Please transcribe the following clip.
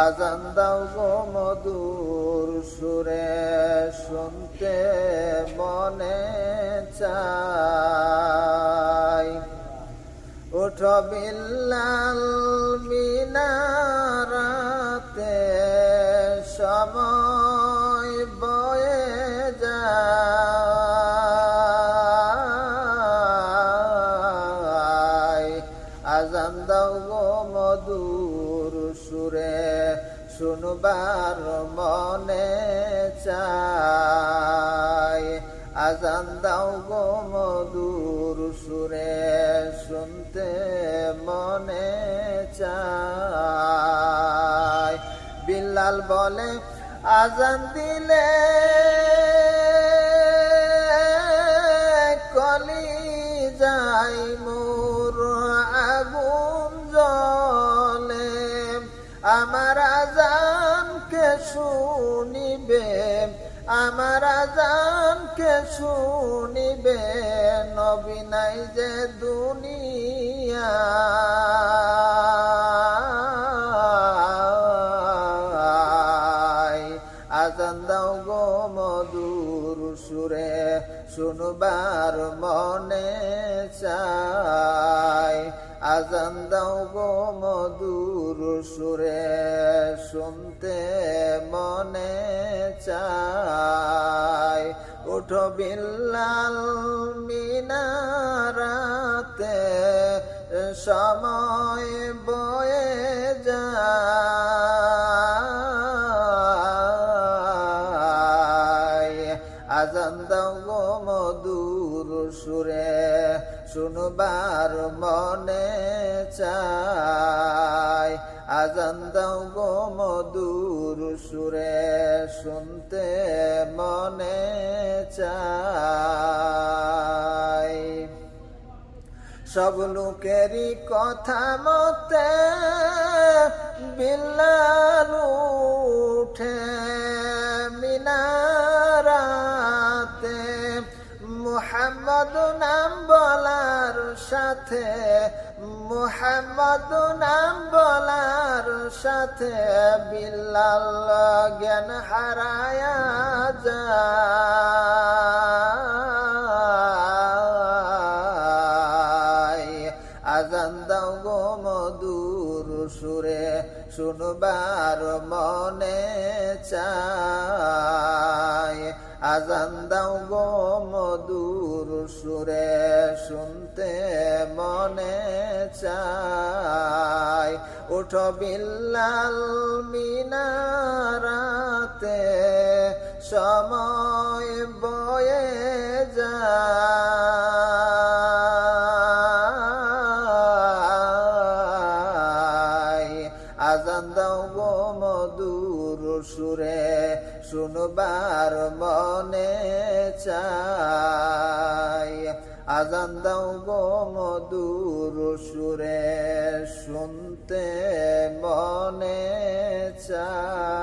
আজান দাও গো মধুর সুরে, শুনতে মনে চাই। উঠ বিল্লাল মিনারাতে, সময় বয়ে যায়। আজান দাও গো মধুর সুরে শুনবার মনে চাই। আজান দাও গো মধুর সুরে, শুনতে মনে চাই। বিল্লাল বলে, আজান দিলে কলি যাই মোর শুনিবে আমার আজানকে শুনিবে নবী নাই যে দুনিয়া। আজান দাও গো মধুর সুরে, শুনবার মনে চাই। আজান দাও গো মধুর সুরে শুনতে মনে চায়। উঠো বিল্লাল মিনারাতে সময় আজান দাও গো মধুর সুরে, শুনবার মনে চাই। আজান দাও গো মধুর সুরে, শুনতে মনে চাই। সব লোকেরই কথা মতে বিল্লাল উঠে মুহাম্মদ নাম বলার সাথে মুহাম্মদ নাম বলার সাথে বিল্লাল জ্ঞান হারায়া যায়। আজান দাও গো মধুর শুনবার মনে চাই আজান দাও গো মধুর সুরে, শুনতে মনে চায়। উঠ বিল্লাল মিনারাতে, সময় বয়ে যায়। আজান দাও গো মধুর সুরে শুনবার মনে চাই। আজান দাও গো মধুর সুরে শুনতে মনে চায়